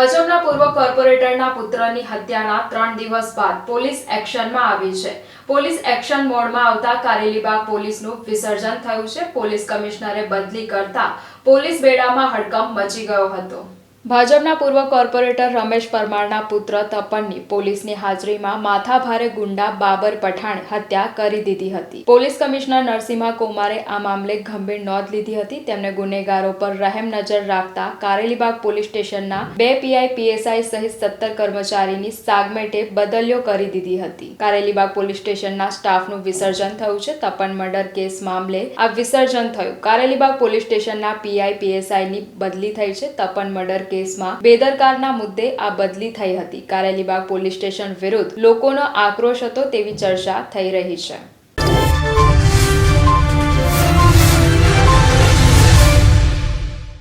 ભાજપના પૂર્વ કોર્પોરેટરના પુત્રની હત્યાના ત્રણ દિવસ બાદ પોલીસ એક્શનમાં આવી છે. પોલીસ એક્શન મોડમાં આવતા કારેલીબાગ પોલીસનું વિસર્જન થયું છે. પોલીસ કમિશનરે બદલી કરતા પોલીસ બેડામાં હડકંપ મચી ગયો હતો. ભાજપના પૂર્વ કોર્પોરેટર રમેશ પરમારના પુત્ર તપનની પોલીસની હાજરીમાં માથાભારે ગુંડા બાબર પઠાણે હત્યા કરી દીધી હતી. પોલીસ કમિશનર નરસિંહા કુમારે આ મામલે ગંભીર નોંધ લીધી હતી. તેમણે ગુનેગારો પર રહેમ નજર રાખતા કારેલીબાગ પોલીસ સ્ટેશનના બે પીઆઈ પીએસઆઈ સહિત સત્તર કર્મચારીની સાગમેટે બદલીઓ કરી દીધી હતી. કારેલીબાગ પોલીસ સ્ટેશનના સ્ટાફનું વિસર્જન થયું છે. તપન મર્ડર કેસ મામલે આ વિસર્જન થયું. કારેલીબાગ પોલીસ સ્ટેશનના પીઆઈ પીએસઆઈની બદલી થઈ છે. તપન મર્ડર કેસમાં બેદરકારના મુદ્દે આ બદલી થઈ હતી. કારેલીબાગ પોલીસ સ્ટેશન વિરુદ્ધ લોકોનો આક્રોશ હતો તેવી ચર્ચા થઈ રહી છે.